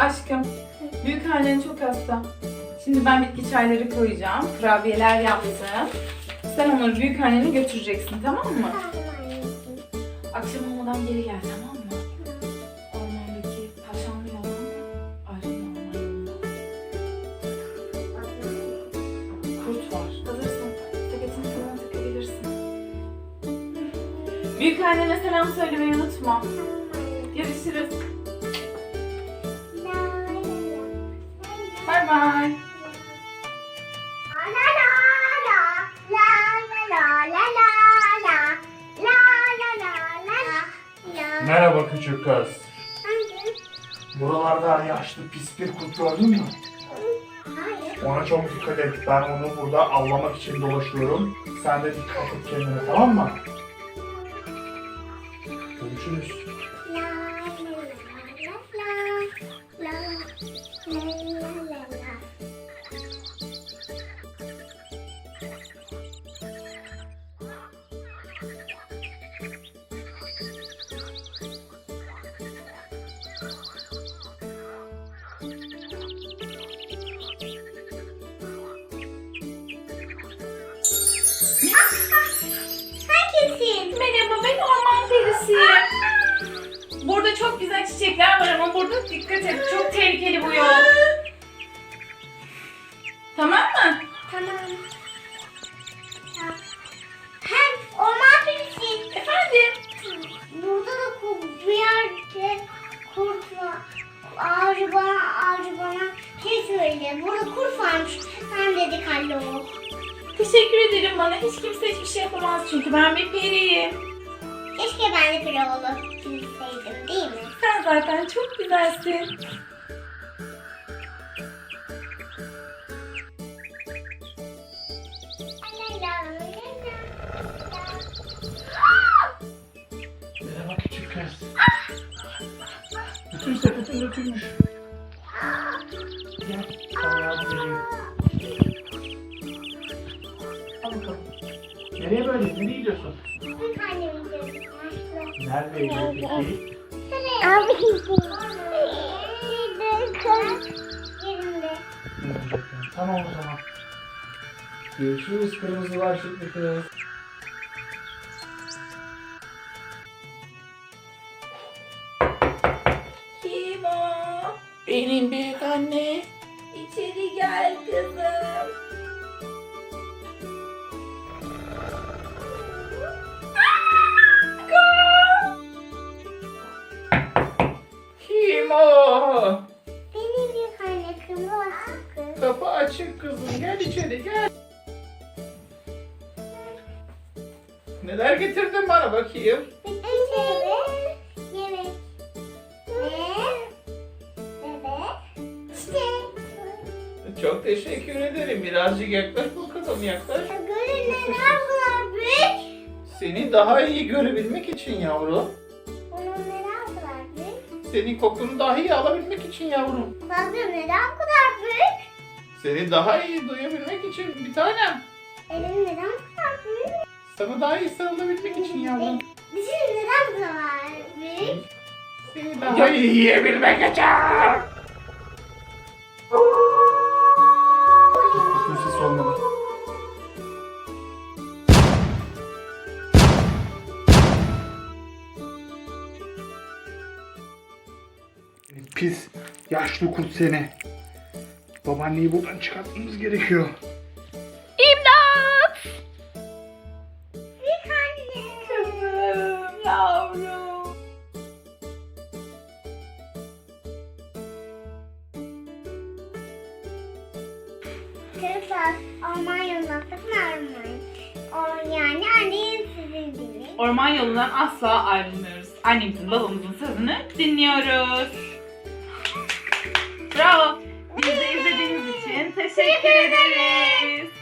Aşkım, büyük annen çok hasta. Şimdi ben bitki çayları koyacağım. Kurabiyeler yaptım. Sen onları büyük annene götüreceksin tamam mı? Akşam olmadan geri gel tamam mı? Ormandaki tavşanlı yalan ayrılma. Kurt var. Hazırsın. Sepetini falan takabilirsin. Büyük annene selam söylemeyi unutma. Merhaba küçük kız. Buralarda yaşlı pis bir kurt gördün mü? Ona çok dikkat et. Ben onu burada avlamak için dolaşıyorum. Sen de dikkat et kendine tamam mı? Görüşürüz. Merhaba ben orman perisiyim. Burada çok güzel çiçekler var ama burada dikkat et. Çok tehlikeli bu yol. Tamam mı? Tamam. Hem orman perisi. Efendim? Burada da kurt, bir yerde kurt var. Ağacı bana, ağacı bana şey söyledi. Burada kurt varmış. Sen de dikkatli ol. Teşekkür ederim bana. Hiç kimse hiçbir şey yapamaz çünkü ben bir periyim. Keşke ben de peri olabilseydim değil mi? Sen zaten çok güzelsin. Merhaba küçük kız. Bütün sepetin dökülmüş. Gel. Sana yardım edeyim. Nereye böyle? Nereye gidiyorsun? Neredeydi peki? Abi. Yerinde. Tamam o zaman. Görüşürüz kırmızı başlıklı kız. Kim o? Benim büyük anne. İçeri gel kızım. Kapı açık kızım. Gel içeri gel. Neler getirdin bana bakayım? Çok teşekkür ederim. Birazcık yaklaş bakalım yaklaş. Görün neler bunlar büyük. Seni daha iyi görebilmek için yavrum. Bunun neler bu kadar büyük. Senin kokunu daha iyi alabilmek için yavrum. Fazla neden bu kadar büyük? Seni daha iyi duyabilmek için bir tanem. Elim neden bu kadar büyük? Sana daha iyi sarılabilmek için yavrum. Dişim neden bu kadar büyük? Seni daha iyi yiyebilmek için. Kimse sormadı. Pis, yaşlı kurt seni. Babaanneyi buradan çıkartmamız gerekiyor. İmdat! Bir tane. Kızım, yavrum. Kırıklar orman yolundan sakın. O, yani annenin sizin dinleyin. Orman yolundan asla ayrılmıyoruz. Annemizin babamızın sözünü dinliyoruz. Bravo. Bizi izlediğiniz teşekkür ederiz.